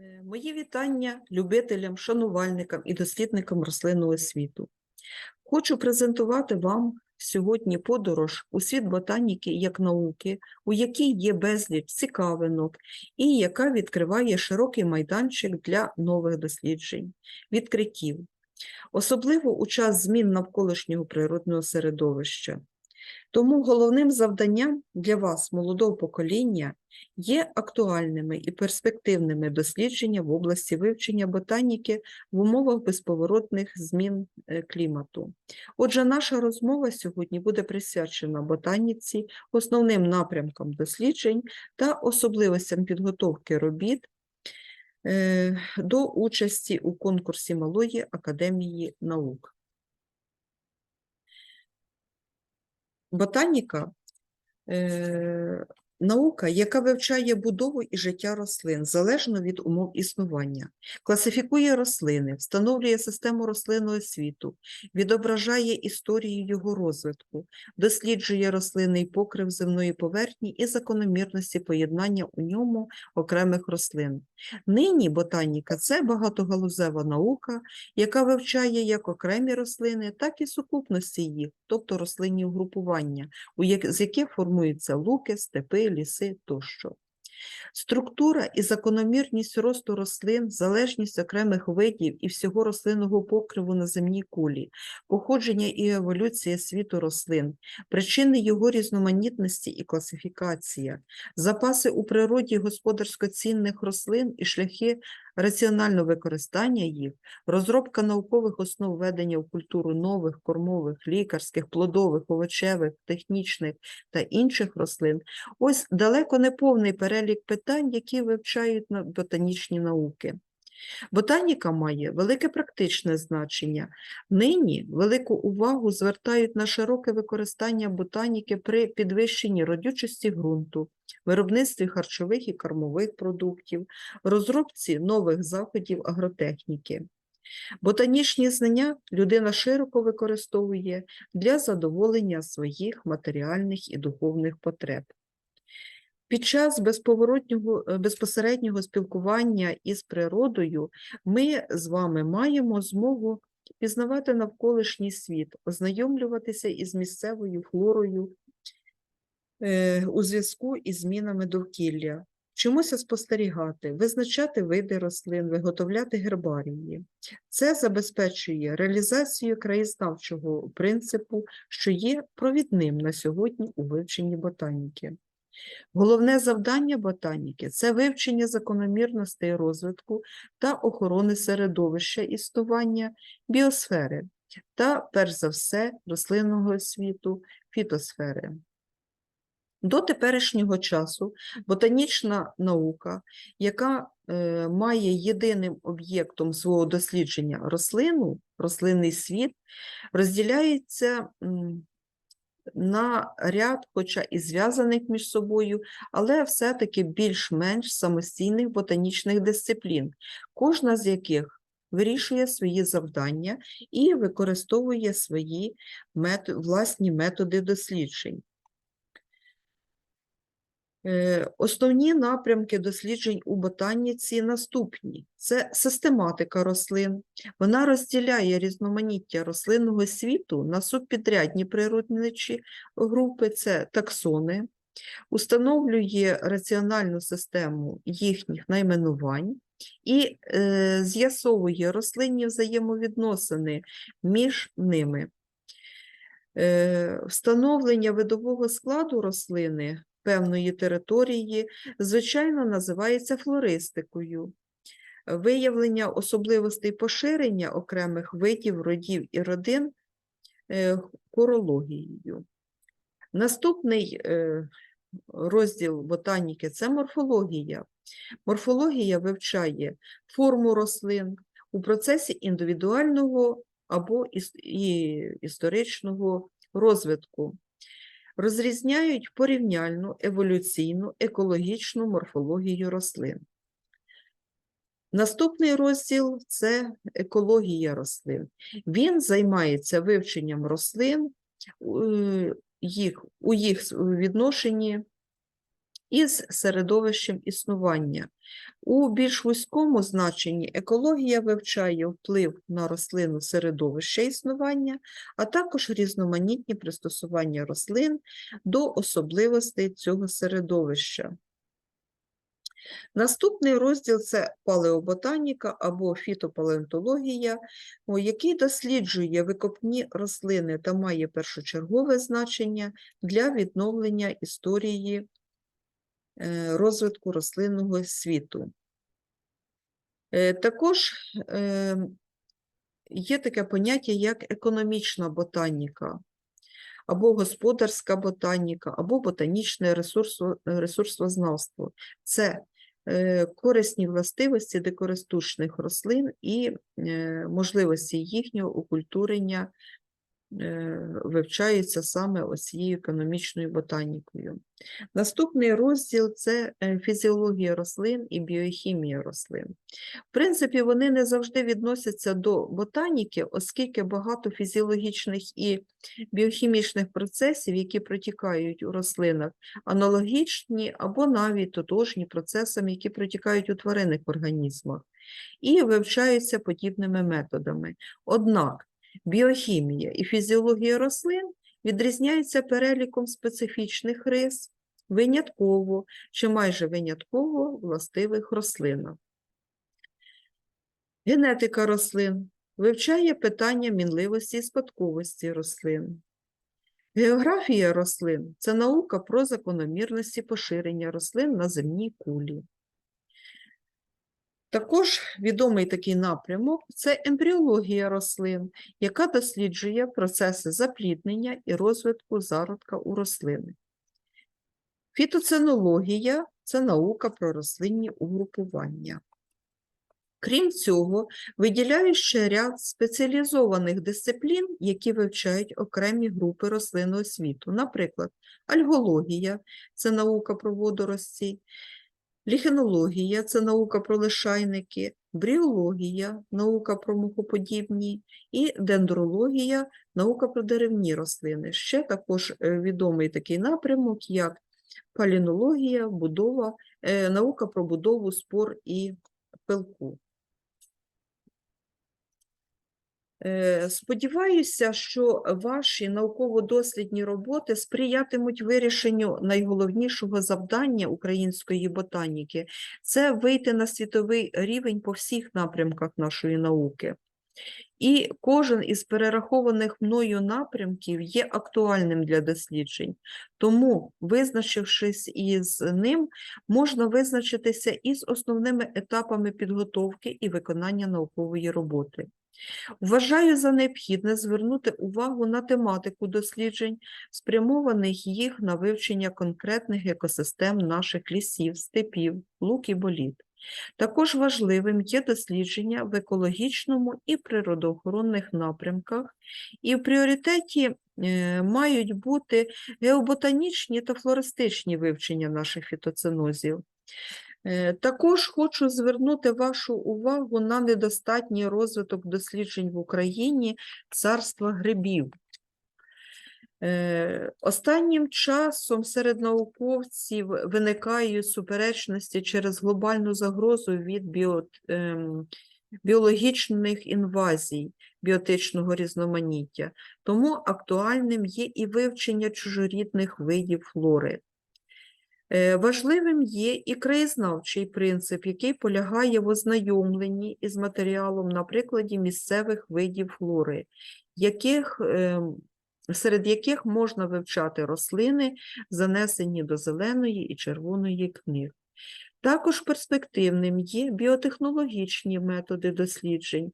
Е, Мої вітання любителям, шанувальникам і дослідникам рослинного світу. Хочу презентувати вам сьогодні подорож у світ ботаніки як науки, у якій є безліч цікавинок і яка відкриває широкий майданчик для нових досліджень, відкриттів, особливо у час змін навколишнього природного середовища. Тому головним завданням для вас, молодого покоління, є актуальними і перспективними дослідження в області вивчення ботаніки в умовах безповоротних змін е, клімату. Отже, наша розмова сьогодні буде присвячена ботаніці, основним напрямкам досліджень та особливостям підготовки робіт е, до участі у конкурсі Малої академії наук. Ботаніка е, наука, яка вивчає будову і життя рослин залежно від умов існування, класифікує рослини, встановлює систему рослинного світу, відображає історію його розвитку, досліджує рослинний покрив земної поверхні і закономірності поєднання у ньому окремих рослин. Нині ботаніка це багатогалузева наука, яка вивчає як окремі рослини, так і сукупності їх, тобто рослинні угрупування, з яких формуються луки, степи, ліси тощо. Структура і закономірність росту рослин, залежність окремих видів і всього рослинного покриву на земній кулі, походження і еволюція світу рослин, причини його різноманітності і класифікація, запаси у природі господарсько цінних рослин і шляхи раціонального використання їх, розробка наукових основ ведення в культуру нових кормових, лікарських, плодових, овочевих, технічних та інших рослин Ось далеко не повний перелік питань, які вивчають ботанічні науки. Ботаніка має велике практичне значення. Нині велику увагу звертають на широке використання ботаніки при підвищенні родючості ґрунту, виробництві харчових і кормових продуктів, розробці нових заходів агротехніки. Ботанічні знання людина широко використовує для задоволення своїх матеріальних і духовних потреб. Під час безповоротнього, е, безпосереднього спілкування із природою ми з вами маємо змогу пізнавати навколишній світ, ознайомлюватися із місцевою флорою е, у зв'язку із змінами довкілля, вчимося спостерігати, визначати види рослин, виготовляти гербарії. Це забезпечує реалізацію краєзнавчого принципу, що є провідним на сьогодні у вивченні ботаніки. Головне завдання ботаніки це вивчення закономірностей розвитку та охорони середовища існування біосфери та, перш за все, рослинного світу фітосфери. До теперішнього часу ботанічна наука, яка е, має єдиним об'єктом свого дослідження рослину, рослинний світ, розділяється на ряд, хоча і зв'язаних між собою, але все-таки більш-менш самостійних ботанічних дисциплін, кожна з яких вирішує свої завдання і використовує свої мет... власні методи досліджень. Е, Основні напрямки досліджень у ботаніці наступні: це систематика рослин. Вона розділяє різноманіття рослинного світу на субпідрядні природничі групи, це таксони, установлює раціональну систему їхніх найменувань і е, з'ясовує рослинні взаємовідносини між ними. Е, Встановлення видового складу рослини певної території, звичайно, називається флористикою. Виявлення особливостей поширення окремих видів, родів і родин е, хорологією. Наступний е, розділ ботаніки це морфологія. Морфологія вивчає форму рослин у процесі індивідуального або історичного розвитку. Розрізняють порівняльну, еволюційну, екологічну морфологію рослин. Наступний розділ це екологія рослин. Він займається вивченням рослин, е, їх, у їх відношенні із середовищем існування. У більш вузькому значенні екологія вивчає вплив на рослину середовище існування, а також різноманітні пристосування рослин до особливостей цього середовища. Наступний розділ це палеоботаніка або фітопалеонтологія, який досліджує викопні рослини та має першочергове значення для відновлення історії розвитку рослинного світу. Е, Також е, є таке поняття, як економічна ботаніка, або господарська ботаніка, або ботанічне ресурсо- ресурсознавство. Це е, корисні властивості декористушних рослин і е, можливості їхнього окультурення е, вивчаються саме цією економічною ботанікою. Наступний розділ це е, фізіологія рослин і біохімія рослин. В принципі, вони не завжди відносяться до ботаніки, оскільки багато фізіологічних і біохімічних процесів, які протікають у рослинах, аналогічні або навіть тотожні процесам, які протікають у тваринних організмах, і вивчаються подібними методами. Однак біохімія і фізіологія рослин відрізняються переліком специфічних рис, винятково чи майже винятково властивих рослинах. Генетика рослин вивчає питання мінливості і спадковості рослин. Географія рослин це наука про закономірності поширення рослин на земній кулі. Також відомий такий напрямок це ембріологія рослин, яка досліджує процеси запліднення і розвитку зародка у рослини. Фітоценологія це наука про рослинні угрупування. Крім цього, виділяють ще ряд спеціалізованих дисциплін, які вивчають окремі групи рослинного світу. Наприклад, альгологія це наука про водорості, ліхенологія це наука про лишайники, бріологія наука про мухоподібні і дендрологія наука про деревні рослини. Ще також е, відомий такий напрямок, як палінологія, будова, е, наука про будову спор і пилку. Е, Сподіваюся, що ваші науково-дослідні роботи сприятимуть вирішенню найголовнішого завдання української ботаніки – це вийти на світовий рівень по всіх напрямках нашої науки. І кожен із перерахованих мною напрямків є актуальним для досліджень. Тому, визначившись із ним, можна визначитися із основними етапами підготовки і виконання наукової роботи. Вважаю за необхідне звернути увагу на тематику досліджень, спрямованих їх на вивчення конкретних екосистем наших лісів, степів, лук і боліт. Також важливим є дослідження в екологічному і природоохоронних напрямках, і в пріоритеті е, мають бути геоботанічні та флористичні вивчення наших фітоценозів. Е, Також хочу звернути вашу увагу на недостатній розвиток досліджень в Україні царства грибів. Е, Останнім часом серед науковців виникають суперечності через глобальну загрозу від біот, ем, біологічних інвазій біотичного різноманіття, тому актуальним є і вивчення чужорідних видів флори. Е, Важливим є і краєзнавчий принцип, який полягає в ознайомленні із матеріалом на прикладі місцевих видів флори, яких, ем, серед яких можна вивчати рослини, занесені до зеленої і червоної книг. Також перспективним є біотехнологічні методи досліджень,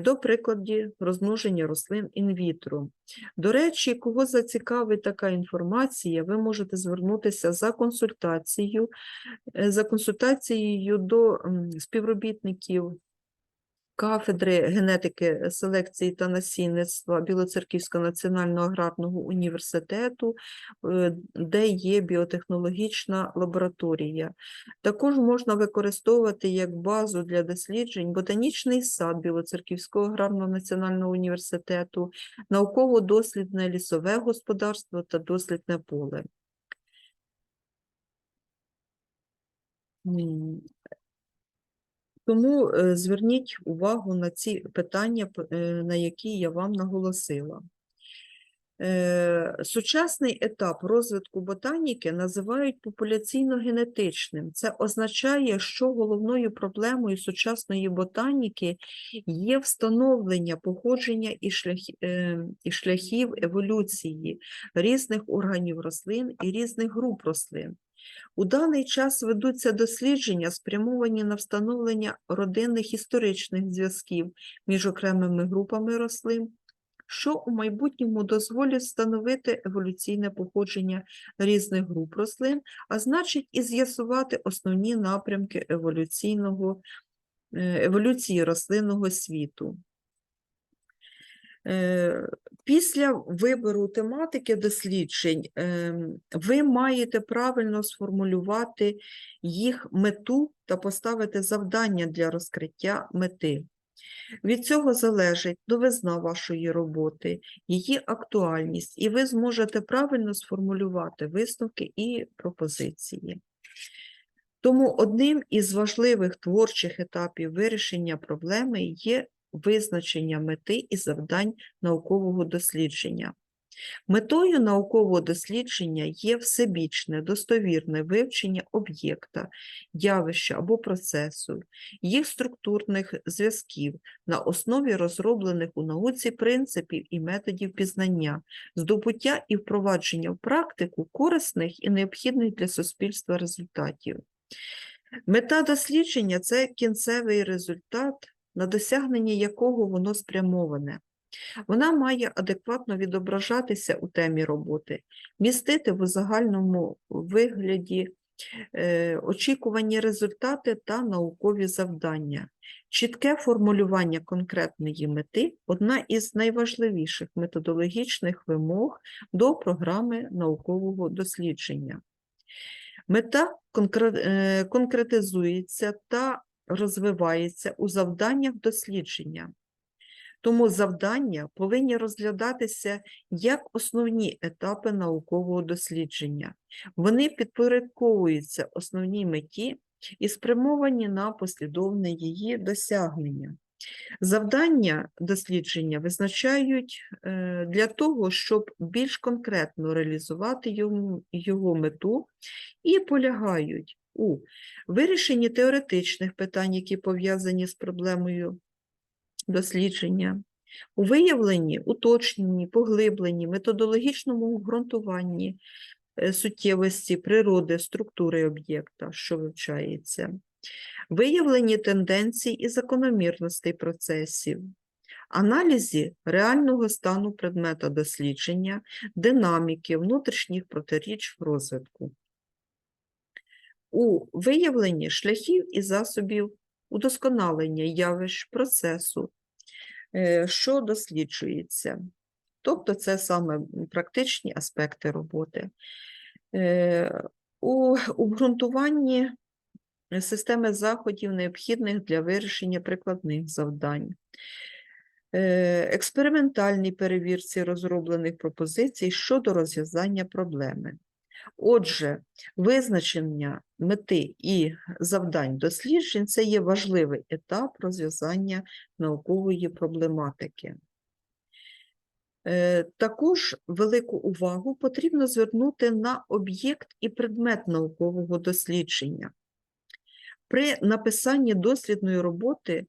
до прикладі розмноження рослин інвітро. До речі, кого зацікавить така інформація, ви можете звернутися за консультацією, е, за консультацією до співробітників кафедри генетики, селекції та насінництва Білоцерківського національного аграрного університету, е, де є біотехнологічна лабораторія. Також можна використовувати як базу для досліджень ботанічний сад Білоцерківського аграрного національного університету, науково-дослідне лісове господарство та дослідне поле. Тому е, зверніть увагу на ці питання, е, на які я вам наголосила. Е, Сучасний етап розвитку ботаніки називають популяційно-генетичним. Це означає, що головною проблемою сучасної ботаніки є встановлення походження і, е, і шляхів еволюції різних органів рослин і різних груп рослин. У даний час ведуться дослідження, спрямовані на встановлення родинних історичних зв'язків між окремими групами рослин, що у майбутньому дозволить встановити еволюційне походження різних груп рослин, а значить і з'ясувати основні напрямки еволюційного, е, еволюції рослинного світу. Е, Після вибору тематики досліджень ем, ви маєте правильно сформулювати їх мету та поставити завдання для розкриття мети. Від цього залежить новизна вашої роботи, її актуальність, і ви зможете правильно сформулювати висновки і пропозиції. Тому одним із важливих творчих етапів вирішення проблеми є визначення мети і завдань наукового дослідження. Метою наукового дослідження є всебічне, достовірне вивчення об'єкта, явища або процесу, їх структурних зв'язків на основі розроблених у науці принципів і методів пізнання, здобуття і впровадження в практику корисних і необхідних для суспільства результатів. Мета дослідження це кінцевий результат, на досягнення якого воно спрямоване. Вона має адекватно відображатися у темі роботи, містити в загальному вигляді е, очікувані результати та наукові завдання. Чітке формулювання конкретної мети одна із найважливіших методологічних вимог до програми наукового дослідження. Мета е, конкретизується та розвивається у завданнях дослідження. Тому завдання повинні розглядатися як основні етапи наукового дослідження. Вони підпорядковуються основній меті і спрямовані на послідовне її досягнення. Завдання дослідження визначають е, для того, щоб більш конкретно реалізувати його мету і полягають у вирішенні теоретичних питань, які пов'язані з проблемою дослідження, у виявленні, уточненні, поглибленні, методологічному обґрунтуванні е, суттєвості природи, структури об'єкта, що вивчається, виявленні тенденцій і закономірностей процесів, аналізі реального стану предмета дослідження, динаміки, внутрішніх протиріч розвитку, у виявленні шляхів і засобів удосконалення явищ процесу, е, що досліджується. Тобто це саме практичні аспекти роботи. Е, У обґрунтуванні системи заходів, необхідних для вирішення прикладних завдань. Е, Експериментальній перевірці розроблених пропозицій щодо розв'язання проблеми. Отже, визначення мети і завдань досліджень це є важливий етап розв'язання наукової проблематики. Е, Також велику увагу потрібно звернути на об'єкт і предмет наукового дослідження. При написанні дослідної роботи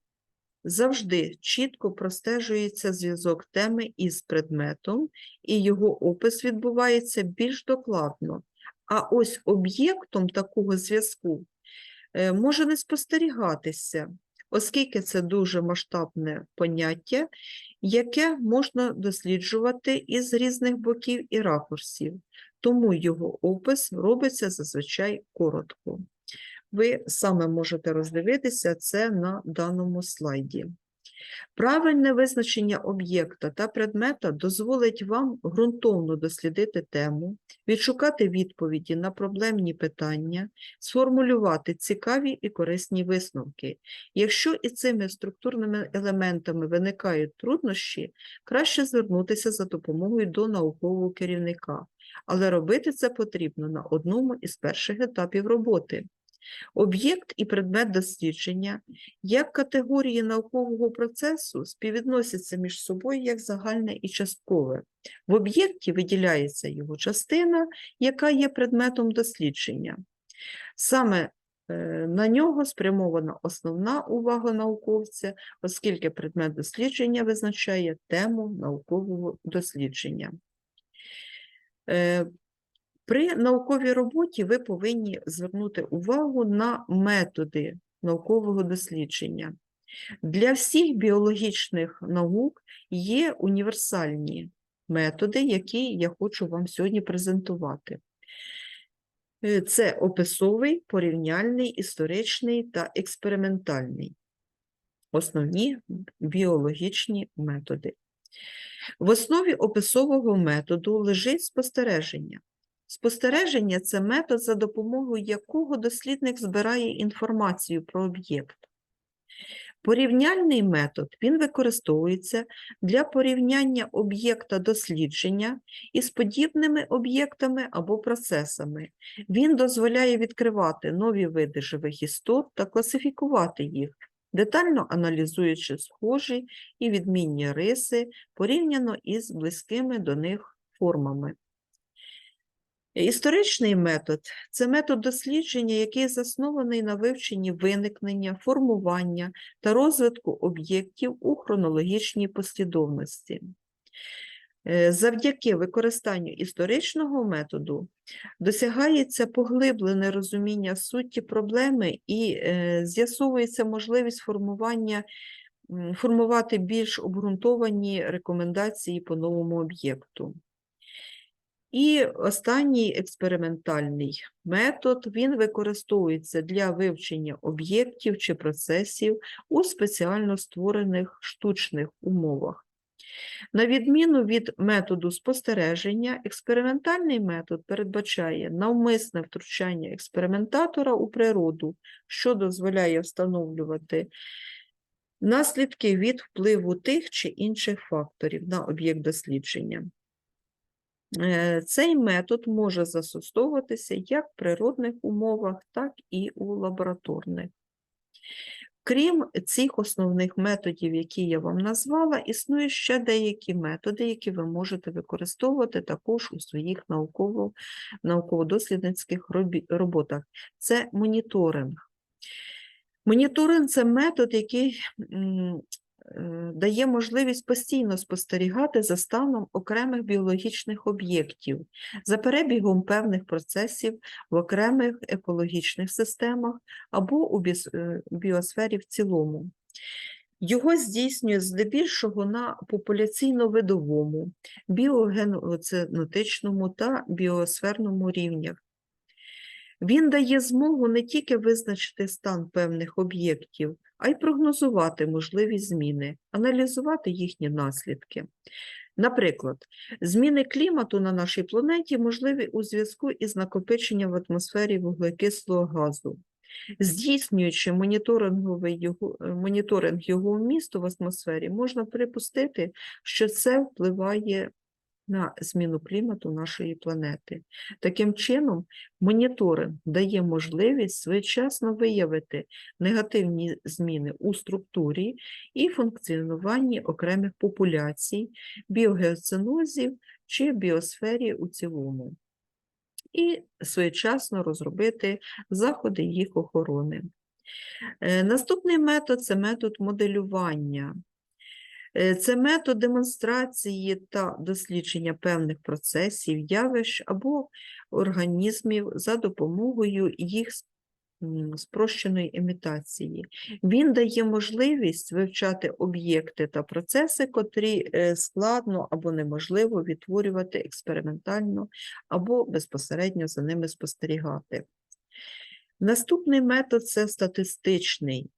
завжди чітко простежується зв'язок теми із предметом, і його опис відбувається більш докладно. А ось об'єктом такого зв'язку е, може не спостерігатися, оскільки це дуже масштабне поняття, яке можна досліджувати із різних боків і ракурсів, тому його опис робиться зазвичай коротко. Ви саме можете роздивитися це на даному слайді. Правильне визначення об'єкта та предмета дозволить вам ґрунтовно дослідити тему, відшукати відповіді на проблемні питання, сформулювати цікаві і корисні висновки. Якщо із цими структурними елементами виникають труднощі, краще звернутися за допомогою до наукового керівника, але робити це потрібно на одному із перших етапів роботи. Об'єкт і предмет дослідження як категорії наукового процесу співвідносяться між собою як загальне і часткове. В об'єкті виділяється його частина, яка є предметом дослідження. Саме е, на нього спрямована основна увага науковця, оскільки предмет дослідження визначає тему наукового дослідження. При науковій роботі ви повинні звернути увагу на методи наукового дослідження. Для всіх біологічних наук є універсальні методи, які я хочу вам сьогодні презентувати. Е, Це описовий, порівняльний, історичний та експериментальний. Основні біологічні методи. В основі описового методу лежить спостереження. Спостереження це метод, за допомогою якого дослідник збирає інформацію про об'єкт. Порівняльний метод він використовується для порівняння об'єкта дослідження із подібними об'єктами або процесами. Він дозволяє відкривати нові види живих істот та класифікувати їх, детально аналізуючи схожі і відмінні риси порівняно із близькими до них формами. Історичний метод це метод дослідження, який заснований на вивченні виникнення, формування та розвитку об'єктів у хронологічній послідовності. Е, Завдяки використанню історичного методу досягається поглиблене розуміння суті проблеми і е, з'ясовується можливість формування, формувати більш обґрунтовані рекомендації по новому об'єкту. І останній експериментальний метод він використовується для вивчення об'єктів чи процесів у спеціально створених штучних умовах. На відміну від методу спостереження, експериментальний метод передбачає навмисне втручання експериментатора у природу, що дозволяє встановлювати наслідки від впливу тих чи інших факторів на об'єкт дослідження. Е, Цей метод може застосовуватися як в природних умовах, так і у лабораторних. Крім цих основних методів, які я вам назвала, існують ще деякі методи, які ви можете використовувати також у своїх науково- науково-дослідницьких роботах. Це моніторинг. Моніторинг це метод, який дає можливість постійно спостерігати за станом окремих біологічних об'єктів, за перебігом певних процесів в окремих екологічних системах або у е, біосфері в цілому. Його здійснює здебільшого на популяційно-видовому, біогенетичному та біосферному рівнях. Він дає змогу не тільки визначити стан певних об'єктів, а й прогнозувати можливі зміни, аналізувати їхні наслідки. Наприклад, зміни клімату на нашій планеті можливі у зв'язку із накопиченням в атмосфері вуглекислого газу. Здійснюючи його, е, моніторинг його вмісту в атмосфері, можна припустити, що це впливає на зміну клімату нашої планети. Таким чином, моніторинг дає можливість своєчасно виявити негативні зміни у структурі і функціонуванні окремих популяцій, біогеоценозів чи біосфері у цілому, і своєчасно розробити заходи їх охорони. Е, Наступний метод це метод моделювання. Е, Це метод демонстрації та дослідження певних процесів, явищ або організмів за допомогою їх спрощеної імітації. Він дає можливість вивчати об'єкти та процеси, котрі е, складно або неможливо відтворювати експериментально або безпосередньо за ними спостерігати. Наступний метод це статистичний.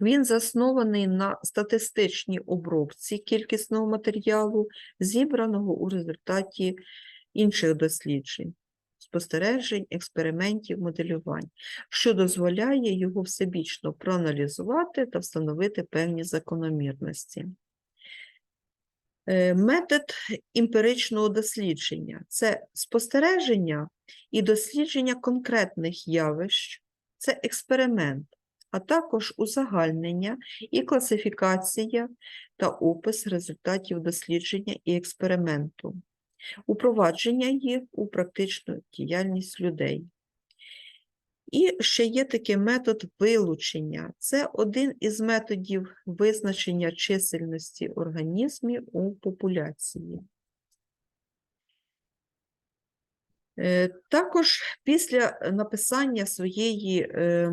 Він заснований на статистичній обробці кількісного матеріалу, зібраного у результаті інших досліджень, спостережень, експериментів, моделювань, що дозволяє його всебічно проаналізувати та встановити певні закономірності. Е, Метод емпіричного дослідження це спостереження і дослідження конкретних явищ це експеримент, а також узагальнення і класифікація та опис результатів дослідження і експерименту, упровадження їх у практичну діяльність людей. І ще є такий метод вилучення. Це один із методів визначення чисельності організмів у популяції. Е, Також після написання своєї е,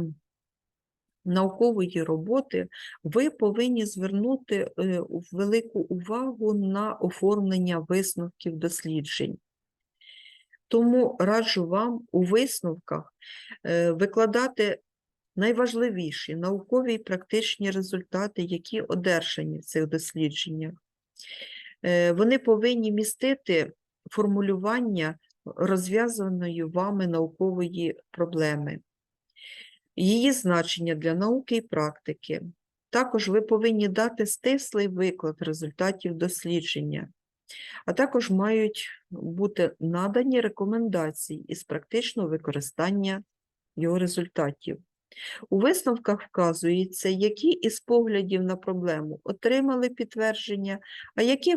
наукової роботи ви повинні звернути е, велику увагу на оформлення висновків досліджень. Тому раджу вам у висновках е, викладати найважливіші наукові і практичні результати, які одержані в цих дослідженнях. Е, Вони повинні містити формулювання розв'язаної вами наукової проблеми, її значення для науки і практики. Також ви повинні дати стислий виклад результатів дослідження, а також мають бути надані рекомендації із практичного використання його результатів. У висновках вказується, які із поглядів на проблему отримали підтвердження, а які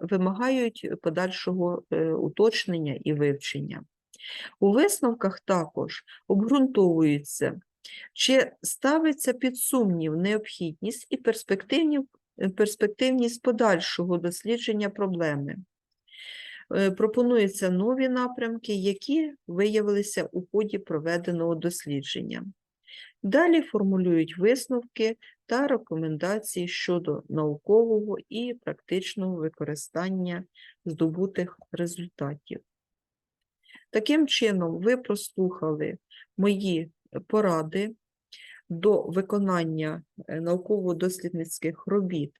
вимагають подальшого е, уточнення і вивчення. У висновках також обґрунтовується, чи ставиться під сумнів необхідність і перспективність подальшого дослідження проблеми. Е, Пропонуються нові напрямки, які виявилися у ході проведеного дослідження. Далі формулюють висновки та рекомендації щодо наукового і практичного використання здобутих результатів. Таким чином, ви прослухали мої поради до виконання е, науково-дослідницьких робіт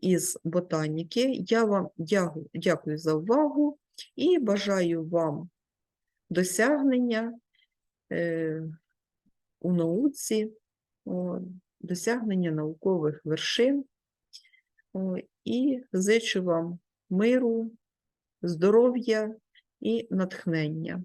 із ботаніки. Я вам дякую, за увагу і бажаю вам досягнення е, у науці, досягнення наукових вершин. І зичу вам миру, здоров'я і натхнення.